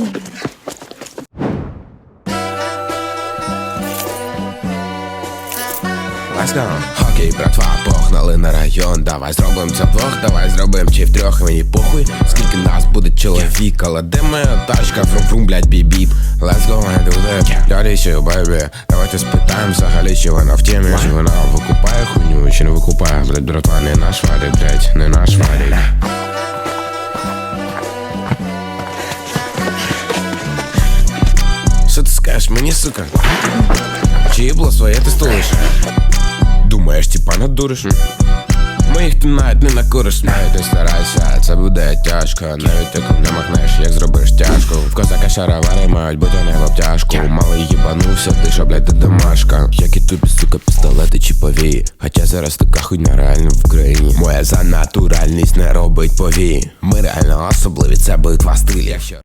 Let's go. Окей, братва, погнали на район. Давай зробим це вдвох, давай зробим чи втрьох. Мені похуй, скільки нас буде чоловік, але де моя тачка, фрум-фрум, блядь, біп-біп. Let's go and do that. Daddy, shit. Давайте спитаємо взагалі, чи вона в темі, чи вона викупає хуйню, чи не викупає. Блядь, братва, не наш варік, блядь, не наш варік. Що мені, сука? Чи їбло своє ти стулиш? Думаєш, типа надуриш? Моїх ти навіть не накуриш, навіть не старайся, це буде тяжко, навіть як не махнеш, як зробиш тяжко. В козака шаровари мають бути не в обтяжку. Малий їбанувся, ти що, блядь, ти домашка. Як і тобі, сука, пістолети чи повії. Хоча зараз така хуйня реально в Україні. Моя занатуральність не робить повії. Ми реально особливі, це битва стиль, якщо.